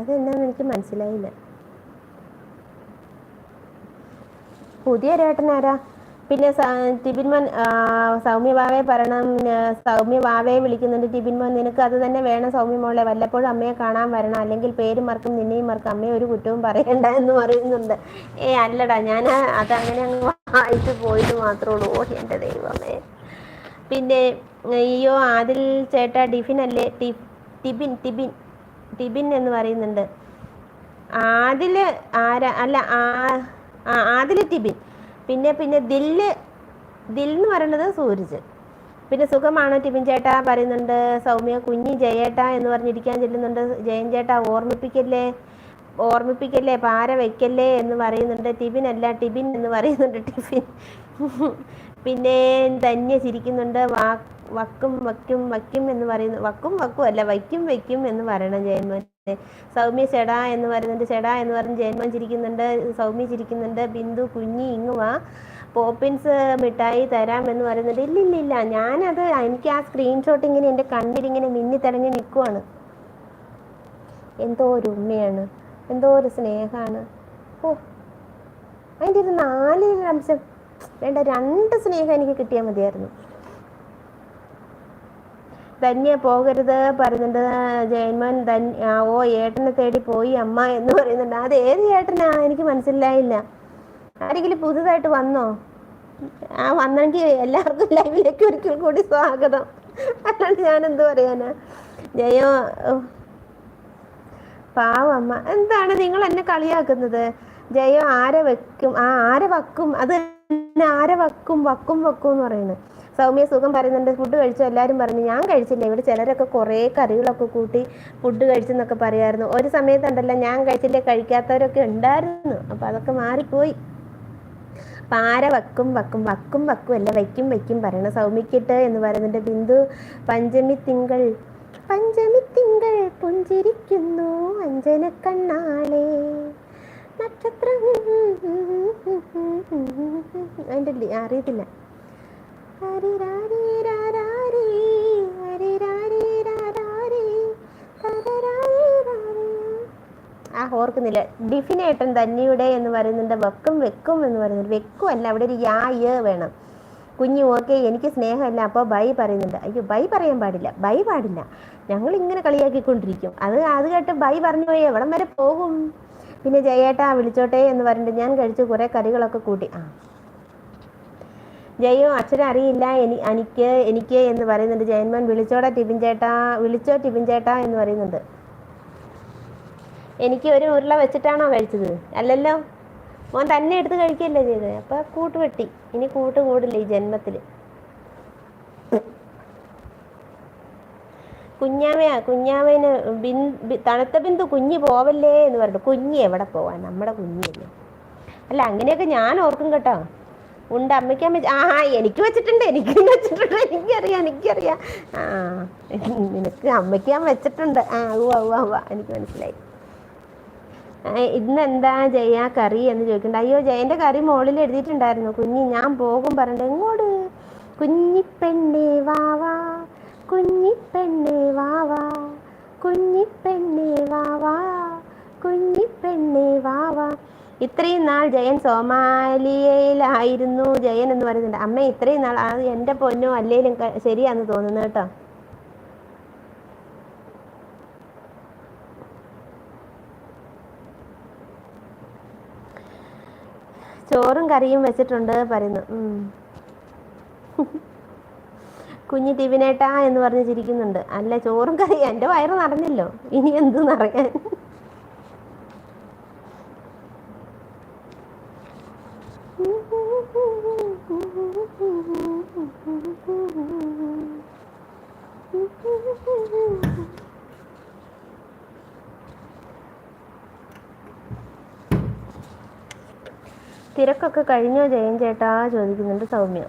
അതെന്നാന്ന് എനിക്ക് മനസ്സിലായില്ല. പുതിയ രേട്ടനാരാ പിന്നെ ടിബിൻ മോൻ സൗമ്യ ബാവയെ പറയണം. സൗമ്യ ബാവയെ വിളിക്കുന്നുണ്ട്. ടിബിൻ മോൻ നിനക്ക് അത് തന്നെ വേണം സൗമ്യ മോളെ. വല്ലപ്പോഴും അമ്മയെ കാണാൻ വരണം. അല്ലെങ്കിൽ പേര് മറക്കും നിന്നെയും മറക്കും. അമ്മയെ ഒരു കുറ്റവും പറയണ്ട എന്ന് പറയുന്നുണ്ട്. ഏ അല്ലടാ. ഞാൻ അതങ്ങനെ അങ്ങ് വായിച്ചു പോയിട്ട് മാത്രമേ ഉള്ളൂ. ഓ എന്റെ ദൈവമേ. പിന്നെ അയ്യോ ആദിൽ ചേട്ടാ ടിഫിൻ അല്ലേ? ടിബിൻ ടിബിൻ. ടിബിൻ എന്ന് പറയുന്നുണ്ട്. ആദിൽ ആരാ? അല്ല ആദിൽ ടിബിൻ പിന്നെ പിന്നെ ദില്ല് ദിൽ എന്ന് പറയുന്നത് സൂരജ്. പിന്നെ സുഖമാണോ ടിബിൻ ചേട്ടാ? പറയുന്നുണ്ട് സൗമ്യ കുഞ്ഞി ജയേട്ട എന്ന് പറഞ്ഞിരിക്കാൻ ചെല്ലുന്നുണ്ട്. ജയൻ ചേട്ടാ ഓർമ്മിപ്പിക്കല്ലേ? ഓർമ്മിപ്പിക്കല്ലേ? പാര വയ്ക്കല്ലേ എന്ന് പറയുന്നുണ്ട്. ടിബിൻ അല്ല ടിബിൻ എന്ന് പറയുന്നുണ്ട് ടിബിൻ. പിന്നെ ധന്യ ചിരിക്കുന്നുണ്ട്. വാ വക്കും വക്കും വയ്ക്കും എന്ന് പറയുന്ന വക്കും വക്കും അല്ല വയ്ക്കും വയ്ക്കും എന്ന് പറയണം ജയന്മോൻ സൗമ്യ ചെടാ എന്ന് പറയുന്നുണ്ട് ചെടാ എന്ന് പറഞ്ഞ് ജയന്മോൻ ചിരിക്കുന്നുണ്ട് സൗമ്യ ചിരിക്കുന്നുണ്ട് ബിന്ദു കുഞ്ഞി ഇങ്ങുവാ പോപ്പിൻസ് മിഠായി തരാം എന്ന് പറയുന്നുണ്ട്. ഇല്ല ഇല്ല ഞാനത് എനിക്ക് ആ സ്ക്രീൻഷോട്ട് ഇങ്ങനെ എന്റെ കണ്ണിലിങ്ങനെ മിന്നി തിളങ്ങി നിൽക്കുവാണ് എന്തോ ഒരു ഉമ്മയാണ് എന്തോ ഒരു സ്നേഹമാണ് ഓ അതിന്റെ ഒരു നാല് അംശം വേണ്ട രണ്ട് സ്നേഹം എനിക്ക് കിട്ടിയാൽ മതിയായിരുന്നു. ധന്യ പോകരുത് പറയുന്നുണ്ട് ജയന്മോൻ ഓ ഏട്ടനെ തേടി പോയി അമ്മ എന്ന് പറയുന്നുണ്ട്. അത് ഏത് ഏട്ടനാ? എനിക്ക് മനസ്സിലായില്ല. ആരെങ്കിലും പുതുതായിട്ട് വന്നോ? ആ വന്നെങ്കിൽ എല്ലാവർക്കും ലൈവിലേക്ക് ഒരിക്കൽ കൂടി സ്വാഗതം. അല്ലാണ്ട് ഞാൻ എന്ത് പറയാനാ? ജയോ പാവമ്മ എന്താണ് നിങ്ങൾ എന്നെ കളിയാക്കുന്നത്? ജയോ ആരെ വെക്കും? ആ ആരെ വക്കും? അത് ആരെ വക്കും വക്കും വക്കും എന്ന് പറയുന്നത്. സൗമ്യ സുഖം പറയുന്നുണ്ട് ഫുഡ് കഴിച്ചു എല്ലാവരും പറഞ്ഞു ഞാൻ കഴിച്ചില്ല ഇവിടെ ചിലരൊക്കെ കുറേ കറികളൊക്കെ കൂട്ടി ഫുഡ് കഴിച്ചെന്നൊക്കെ പറയായിരുന്നു ഒരു സമയത്തുണ്ടല്ലോ ഞാൻ കഴിച്ചില്ല കഴിക്കാത്തവരൊക്കെ ഉണ്ടായിരുന്നു അപ്പോൾ അതൊക്കെ മാറിപ്പോയി പാര വക്കും വക്കും വക്കും വക്കും അല്ല വയ്ക്കും വയ്ക്കും പറയണം സൗമിക്കിട്ട് എന്ന് പറയുന്നുണ്ട് ബിന്ദു പഞ്ചമി തിങ്കൾ പഞ്ചമി തിങ്കൾ പുഞ്ചിരിക്കുന്നു അഞ്ജന കണ്ണാളെ നക്ഷത്രം അതിന്റെ അറിയത്തില്ല. ആ ഓർക്കുന്നില്ല. ഡിഫിനേട്ടൻ തന്നെയുടെ എന്ന് പറയുന്നുണ്ട് വെക്കും വെക്കും എന്ന് പറയുന്നുണ്ട്. വെക്കും അല്ല അവിടെ ഒരു യാ വേണം. കുഞ്ഞു ഓക്കെ എനിക്ക് സ്നേഹമല്ല. അപ്പോൾ ബൈ പറയുന്നുണ്ട്. അയ്യോ ബൈ പറയാൻ പാടില്ല. ബൈ പാടില്ല. ഞങ്ങൾ ഇങ്ങനെ കളിയാക്കിക്കൊണ്ടിരിക്കും. അത് അത് കേട്ട് ബൈ പറഞ്ഞു പോയി. എവിടം വരെ പോകും? പിന്നെ ജയേട്ടാ വിളിച്ചോട്ടെ എന്ന് പറഞ്ഞിട്ട് ഞാൻ കഴിച്ച് കുറേ കറികളൊക്കെ കൂട്ടി. ആ ജയോ അച്ഛനെ അറിയില്ല. എനി എനിക്ക് എനിക്ക് എന്ന് പറയുന്നുണ്ട്. ജയന്മോൻ വിളിച്ചോടാ ടിബിൻ ചേട്ടാ വിളിച്ചോ ടിബിൻ ചേട്ടാ എന്ന് പറയുന്നുണ്ട്. എനിക്ക് ഒരു ഉരുള വെച്ചിട്ടാണോ കഴിച്ചത്? അല്ലല്ലോ. മോൻ തന്നെ എടുത്ത് കഴിക്കല്ലേ ചെയ്തത്. അപ്പം കൂട്ട് വെട്ടി. ഇനി കൂട്ട് കൂടില്ല ഈ ജന്മത്തിൽ കുഞ്ഞാവയാ കുഞ്ഞാമേന് ബിൻ ബി- തണുത്ത ബിന്ദു കുഞ്ഞ് പോവല്ലേ എന്ന് പറഞ്ഞു കുഞ്ഞ് എവിടെ പോവാൻ നമ്മുടെ കുഞ്ഞില്ലേ അല്ല അങ്ങനെയൊക്കെ ഞാൻ ഓർക്കും കേട്ടോ. ഉണ്ട്. അമ്മയ്ക്ക് അമ്മ ആ എനിക്ക് വെച്ചിട്ടുണ്ട്. എനിക്ക് വെച്ചിട്ടുണ്ട്. എനിക്കറിയാം എനിക്കറിയാം. ആ നിനക്ക് അമ്മയ്ക്ക് ഞാൻ വെച്ചിട്ടുണ്ട്. ആ ഉവ്വ ഉവ്വ ഉവ്വ. എനിക്ക് മനസ്സിലായി. ഇന്ന് എന്താ ജയ കറി എന്ന് ചോദിക്കണ്ട അയ്യോ ജയന്റെ കറി മുകളിൽ എഴുതിയിട്ടുണ്ടായിരുന്നു. കുഞ്ഞി ഞാൻ പോകും പറഞ്ഞിട്ട് എങ്ങോട്ട് കുഞ്ഞിപ്പെണ്ണേ വാവാ കുഞ്ഞിപ്പെണ്ണേ വാവാ കുഞ്ഞിപ്പെണ്ണേ വാവാ ഇത്രയും നാൾ ജയൻ സോമാലിയയിലായിരുന്നു. ജയൻ എന്ന് പറയുന്നുണ്ട്. അമ്മ ഇത്രയും നാൾ അത് എന്റെ പൊന്നോ അല്ലേലും ശരിയാന്ന് തോന്നുന്നു കേട്ടോ. ചോറും കറിയും വെച്ചിട്ടുണ്ട് പറയുന്നു. കുഞ്ഞു ടിവിനേട്ടാ എന്ന് പറഞ്ഞ് ചിരിക്കുന്നുണ്ട്. അല്ല ചോറും കറിയും. എന്റെ വയറ് നിറഞ്ഞല്ലോ. ഇനി എന്ത് തിരക്കൊക്കെ കഴിഞ്ഞോ ജയൻ ചേട്ടാ? ചോദിക്കുന്നുണ്ട് സൗമ്യ.